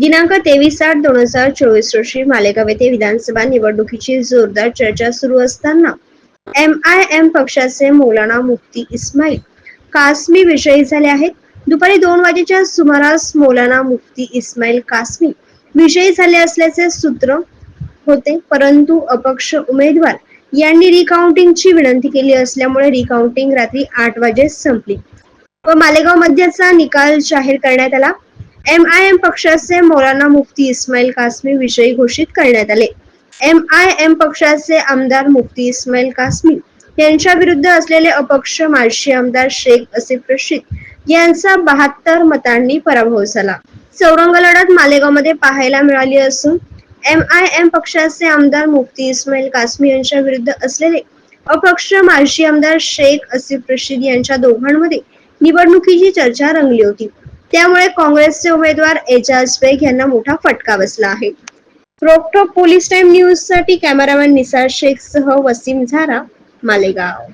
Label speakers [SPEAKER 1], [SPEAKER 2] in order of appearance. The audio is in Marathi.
[SPEAKER 1] दिनांक तेवीस आठ दोन हजार चोवीस रोजी मालेगाव येथे विधानसभा निवडणुकीची जोरदार चर्चा सुरू असताना एम आय एम पक्षाचे मौलाना मुफ्ती इस्माईल कासमी विजयी झाले आहेत. दुपारी दोन वाजेच्या सुमारास मौलाना मुफ्ती इस्माईल कासमी विजयी झाले असल्याचे सूत्र होते. परंतु अपक्ष उमेदवार यांनी रिकाउंटिंगची विनंती केली असल्यामुळे रिकाउंटिंग रात्री आठ वाजे संपली व मालेगाव मध्यचा निकाल जाहीर करण्यात आला. एम आय एम पक्षाचे मौलाना मुफ्ती इस्माईल कासमी विजयी घोषित करण्यात आले. एम आय एम पक्षाचे आमदार मुफ्ती इस्माईल कासमी यांच्या विरुद्ध असलेले अपक्ष माजी आमदार शेख असिफ रशीद यांचा बहात्तर मतांनी पराभव झाला. चौरंग लढत मालेगावमध्ये पाहायला मिळाली असून एम आय एम पक्षाचे आमदार मुफ्ती इस्माईल कासमी यांच्या विरुद्ध असलेले अपक्ष माजी आमदार शेख असिफ रशीद यांच्या दोघांमध्ये निवडणुकीची चर्चा रंगली होती. त्यामुळे काँग्रेसचे उमेदवार एजाज बेग यांना मोठा फटका बसला आहे. रोकटोक पोलीस टाइम न्यूजसाठी कॅमेरामॅन निसार शेख सह वसीम झारा मालेगाव.